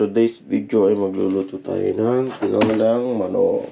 Today's video ay magluluto tayo ng tinolang manok.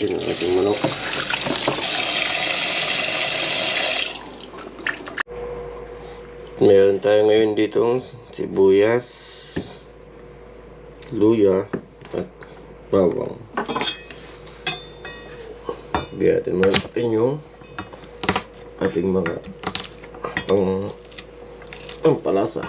Natin ang ating manok. Meron tayo ngayon dito sibuyas, luya, at bawang. Biyatin muna natin yung ating mga pang pang palasa.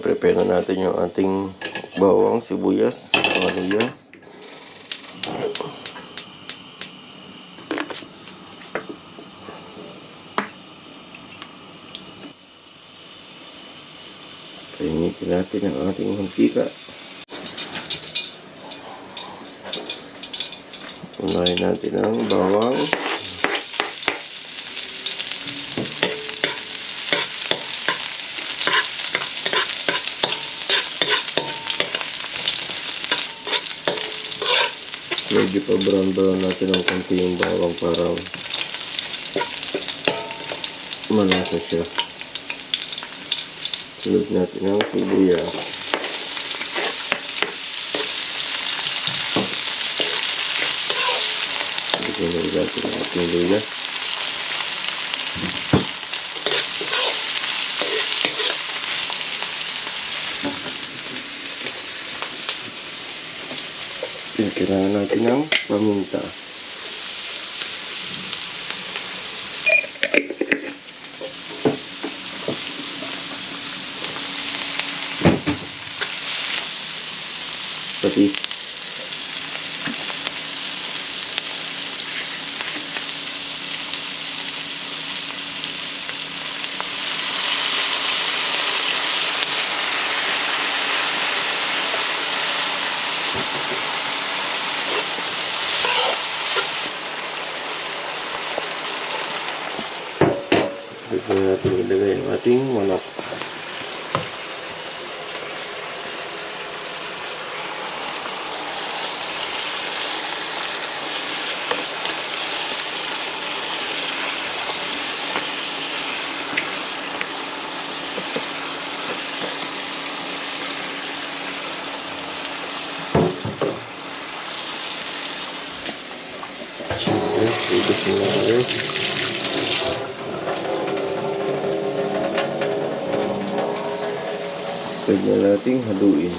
Na-prepare na natin yung ating bawang, sibuyas, mga luya. Painitin natin ang ating mantika. Unahin natin ang bawang. Medyo pa brown brown natin ang konti yung bawang para malasa siya. Sunod natin ang sibuyas. Bigyan na natin ang ating. Kailangan natin ng paminta. Patis. Dito natin ilagay ang ating manok. Okay, ibisin na tayo. Pwede na nating haluin.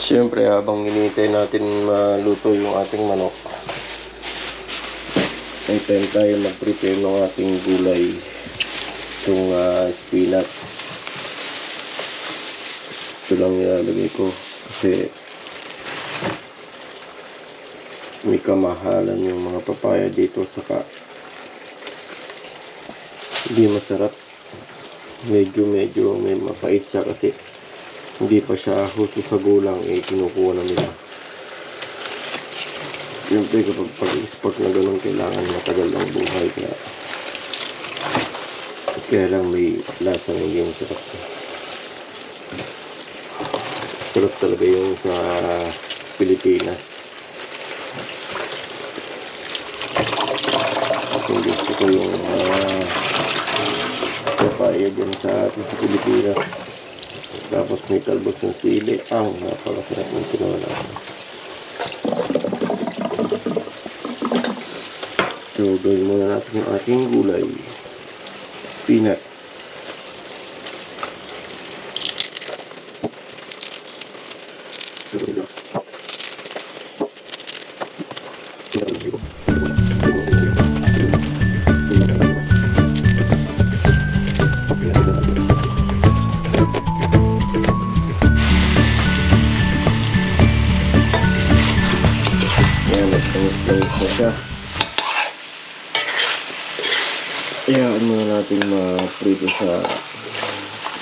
Siyempre, habang hinihintay natin maluto yung ating manok, ay time tayo mag-prepare ng ating gulay. Itong ah, spinach. Ito lang nilalagay ko kasi may kamahalan yung mga papaya dito saka hindi masarap. Medyo medyo may mapait siya kasi hindi pa siya husto sa gulang eh kinukuha na nila. Siyempre kapag pag-export na ganun kailangan matagal ang buhay kaya kaya lang may lasa na yung sarap. Sarap talaga yung sa Pilipinas. Kung gusto ko yung mga papaya dyan sa atin sa Pilipinas. Tapos may talbos ng sili. Ah, napakasarap ng tinola. Gawin muna natin yung ating gulay. Spinach. Yan,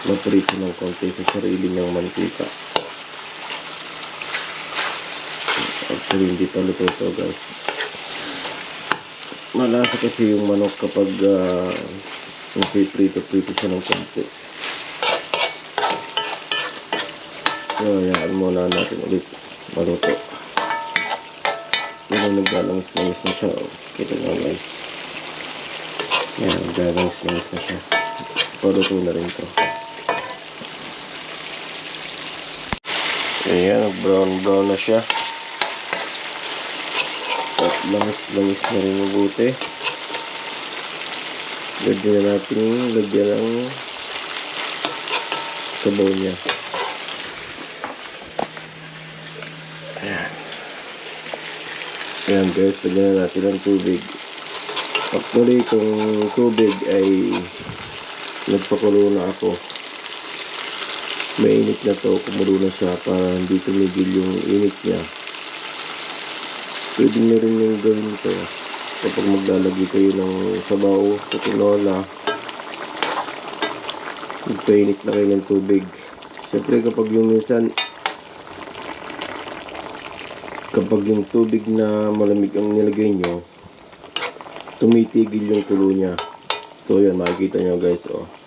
ma-prito ng konti sa sarili ng mantika. Actually, hindi pa luto to guys. Malasa kasi yung manok kapag uh, prito-prito siya ng konti. So, hayaan muna natin ulit maluto. Yan ang naglalangis-langis na siya. Oh. Kita nyo guys. Yan, naglalangis-langis na siya. Paluto na rin to. Ayan, brown-brown na siya. At langis-langis na rin mabuti. Lagyan na natin, lagyan ng sabaw niya. Ayan. Ayan guys, lagyan na natin ng tubig. Actually, itong tubig ay nagpakulo na ako. Mainit na to, kumulo na siya para hindi tumigil yung init niya. Pwede nyo rin yung gawin to kapag maglalagay kayo ng sabaw sa tinola. Magpainit na kayo ng tubig. Siyempre kapag yung minsan kapag yung tubig na malamig ang nilagay nyo, tumitigil yung kulo niya. So, yan, makikita nyo guys, oh.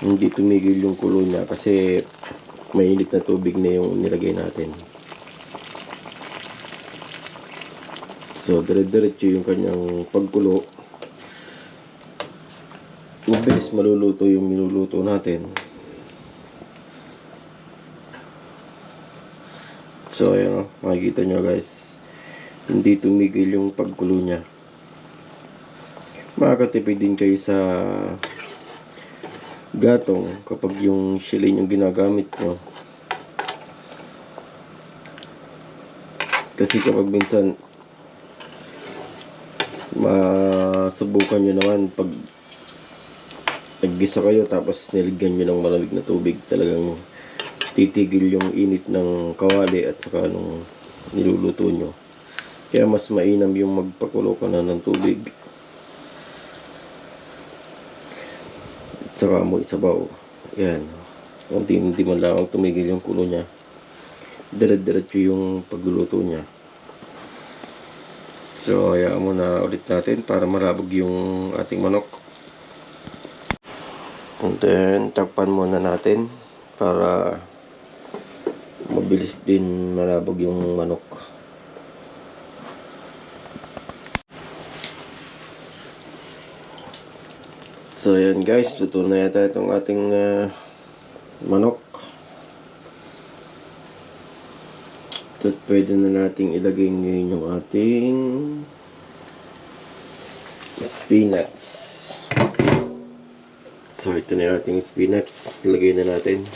Hindi tumigil yung kulo niya kasi mainit na tubig na yung nilagay natin. So, dire-diretso yung kanyang pagkulo. Mabilis maluluto yung minuluto natin. So, ayan o. Makikita nyo guys. Hindi tumigil yung pagkulo niya. Makakatipid din kayo sa gatong kapag yung shilling yung ginagamit nyo. Kasi kapag minsan masubukan nyo naman pag naggisa kayo tapos niligyan nyo ng malamig na tubig talagang titigil yung init ng kawali at saka nung niluluto nyo. Kaya mas mainam yung magpakulo ka na ng tubig. Saka mo isabaw. Yan. Kunti hindi man lang tumigil yung kulo niya. Dire-diretso yung pagluluto niya. So, hayaan mo na ulit natin para malabog yung ating manok. And then, takpan muna natin para mabilis din malabog yung manok. So yan guys, luto na yata itong ating ah, manok. At pwede na nating ilagay ngayon yung ating spinach. So ito na yung ating spinach. Ilagay na natin.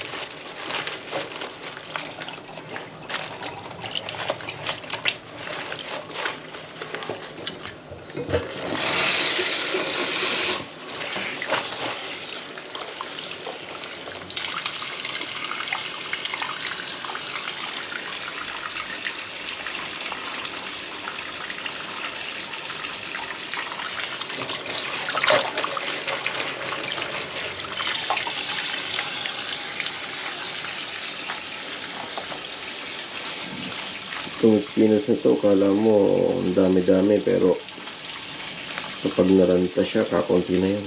Itong spinach na to, kala mo dami-dami pero kapag naranta siya, kakunti na yan.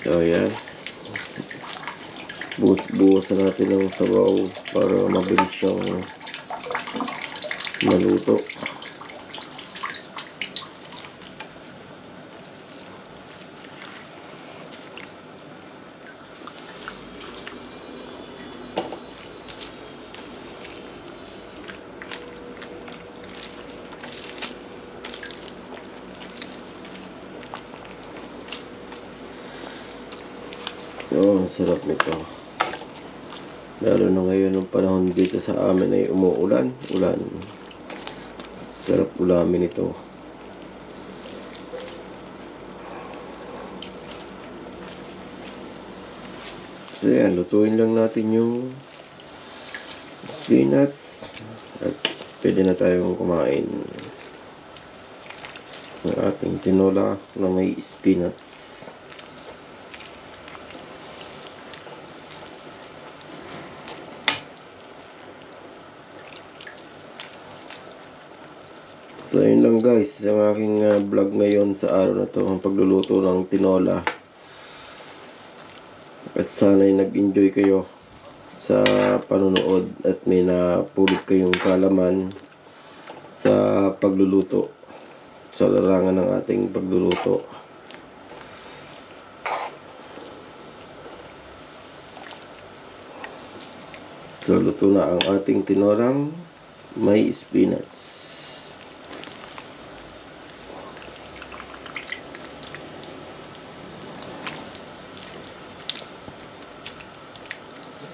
So, ayan. Buhos-buhosan natin ng sabaw para mabilis siyang maluto. Ang sarap nito. Lalo na ngayon ng panahon dito sa amin ay umuulan. Ulan. Sarap ulamin ito. So yan, lutuin lang natin yung spinach at pwede na tayong kumain ng ating tinola na may spinach. So yun lang guys, ang aking uh, vlog ngayon sa araw na to, ang pagluluto ng tinola. At sana'y nag-enjoy kayo sa panonood at may napulot kayong kalaman sa pagluluto sa larangan ng ating pagluluto. So luto na ang ating tinolang may spinach.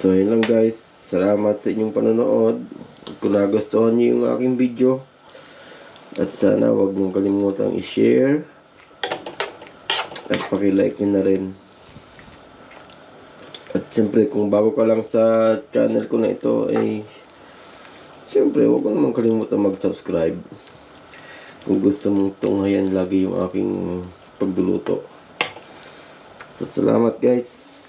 So, yun lang guys. Salamat sa inyong panonood. Kung nagustuhan niyo yung aking video. At sana wag mong kalimutang i-share. At paki-like nyo na rin. At siyempre, kung bago ka lang sa channel ko na ito, ay siyempre, wag mo naman kalimutan mag-subscribe. Kung gusto mong tunghayan lagi yung aking pagluluto. So, salamat guys.